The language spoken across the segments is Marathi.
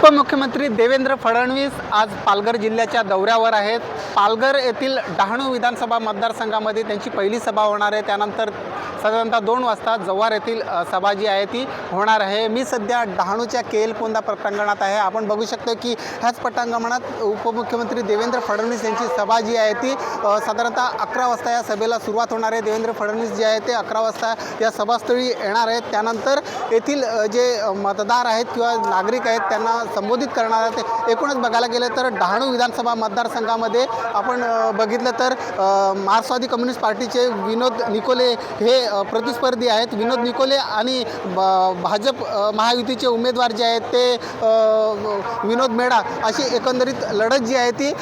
उपमुख्यमंत्री देवेंद्र फडणवीस आज पालघर जिल्ह्याच्या दौऱ्यावर आहेत. पालघर येथील डहाणू विधानसभा मतदारसंघामध्ये त्यांची पहिली सभा होणार आहे. त्यानंतर साधारणतः दोन वाजता जव्हार येथील सभा जी आहे ती होणार आहे. मी सध्या डहाणूच्या के एल कोंदा पटांगणात आहे. आपण बघू शकतो की ह्याच पटांगणात उपमुख्यमंत्री देवेंद्र फडणवीस यांची सभा जी आहे ती साधारणतः अकरा वाजता या सभेला सुरुवात होणार आहे. देवेंद्र फडणवीस जे आहे ते अकरा वाजता या सभास्थळी येणार आहेत. त्यानंतर येथील जे मतदार आहेत किंवा नागरिक आहेत त्यांना संबोधित करणार आहेत. एकूणच बघायला गेलं तर डहाणू विधानसभा मतदारसंघामध्ये आपण बघितलं तर अ, मार्क्सवादी कम्युनिस्ट पार्टीचे विनोद निकोले हे प्रतिस्पर्धी आहेत. विनोद निकोले आणि ब- भाजप महायुतीचे उमेदवार जे आहेत ते विनोद मेढा अशी एकंदरीत लढत जी आहे ती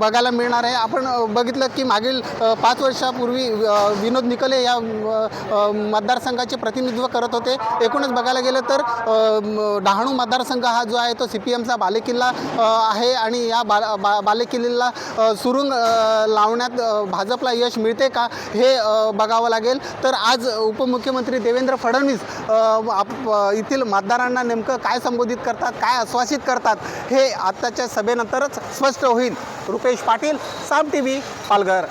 बघायला मिळणार आहे. आपण बघितलं की मागील पाच वर्षापूर्वी विनोद निकोले या मतदारसंघाचे प्रतिनिधित्व करत होते. एकूणच बघायला गेलं तर डहाणू मतदारसंघ हा जो आहे तो सी पी एमचा बालेकिल्ला आहे आणि या बा बा बालेकिल्ल्याला सुरुंग लावण्यात भाजपला यश मिळते का हे बघावं लागेल. तर आज उपमुख्यमंत्री देवेंद्र फडणवीस आप- येथील मतदारांना नेमकं काय संबोधित करतात काय आश्वासित करतात हे आत्ताच्या सभेनंतरच स्पष्ट होईल. Rupesh Patil Saam T V Palghar.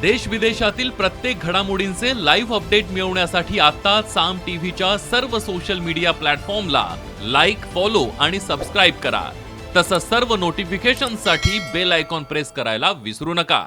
देश विदेशातील प्रत्येक घडामोडींचे लाईव्ह अपडेट मिळवण्यासाठी आता साम टीव्हीच्या सर्व सोशल मीडिया प्लॅटफॉर्मला लाईक फॉलो आणि सबस्क्राईब करा. तसंच सर्व नोटिफिकेशनसाठी बेल आयकॉन प्रेस करायला विसरू नका.